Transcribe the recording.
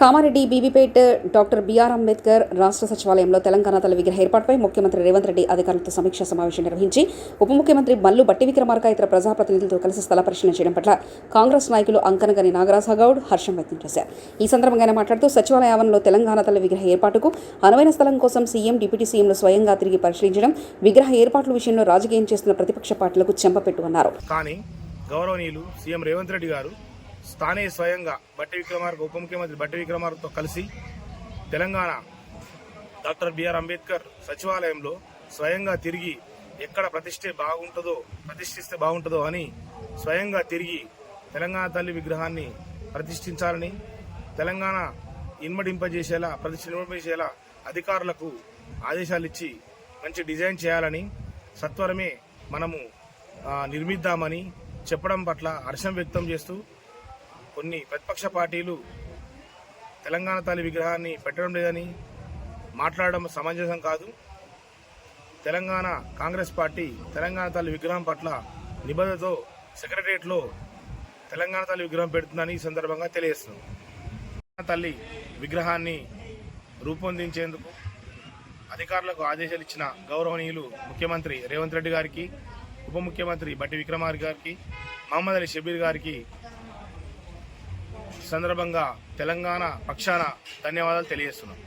Kamareddy Bibipet doctor B R Ambedkar రాష్ట్ర సచివాలయంలో తెలంగాణ తల విగ్రహ ఏర్పాటుపై ముఖ్యమంత్రి రేవంత్ రెడ్డి అధికారులతో సమీక్షా సమావేశం నిర్వహించి ఉప ముఖ్యమంత్రి మల్లు బట్టి విక్రమార్క ఇతర ప్రజాప్రతినిధులతో కలిసి స్థల పరిశీలన చేయడం పట్ల కాంగ్రెస్ నాయకులు అంకనగని నాగరాజగౌడ్ హర్షం వ్యక్తం చేశారు. ఈ సందర్భంగా ఆయన మాట్లాడుతూ సచివాలయ ఆవరణలో తెలంగాణ తల విగ్రహ ఏర్పాటుకు అనువైన స్థలం కోసం సీఎం డిప్యూటీ సీఎంలు స్వయంగా తిరిగి పరిశీలించడం విగ్రహ ఏర్పాట్ల విషయంలో రాజకీయం చేస్తున్న ప్రతిపక్ష పార్టీలకు చెంపపెట్టు అన్నారు. కానీ గౌరవనీయులు సీఎం రేవంత్ రెడ్డి గారు స్థానే స్వయంగా బట్టి విక్రమార్క ఉప ముఖ్యమంత్రి బట్టి విక్రమార్కతో కలిసి తెలంగాణ డాక్టర్ బిఆర్ అంబేద్కర్ సచివాలయంలో స్వయంగా తిరిగి ఎక్కడ ప్రతిష్ఠే బాగుంటుందో ప్రతిష్ఠిస్తే బాగుంటుందో అని స్వయంగా తిరిగి తెలంగాణ తల్లి విగ్రహాన్ని ప్రతిష్ఠించాలని తెలంగాణ ఇన్మడింపజేసేలా ప్రతిష్ఠింపజేసేలా అధికారులకు ఆదేశాలు ఇచ్చి మంచి డిజైన్ చేయాలని సత్వరమే మనము నిర్మిద్దామని చెప్పడం పట్ల హర్షం వ్యక్తం చేస్తూ కొన్ని ప్రతిపక్ష పార్టీలు తెలంగాణ తల్లి విగ్రహాన్ని పెట్టడం లేదని మాట్లాడడం సమంజసం కాదు. తెలంగాణ కాంగ్రెస్ పార్టీ తెలంగాణ తల్లి విగ్రహం పట్ల నిబద్ధతతో సెక్రటరియట్లో తెలంగాణ తల్లి విగ్రహం పెడుతుందని ఈ సందర్భంగా తెలియజేస్తున్నాం. తెలంగాణ తల్లి విగ్రహాన్ని రూపొందించేందుకు అధికారులకు ఆదేశాలు ఇచ్చిన గౌరవనీయులు ముఖ్యమంత్రి రేవంత్ రెడ్డి గారికి ఉప ముఖ్యమంత్రి బట్టి విక్రమార్ గారికి మహమ్మద్ అలీ షబీర్ గారికి సందర్భంగా తెలంగాణ పక్షాన ధన్యవాదాలు తెలియజేస్తున్నాం.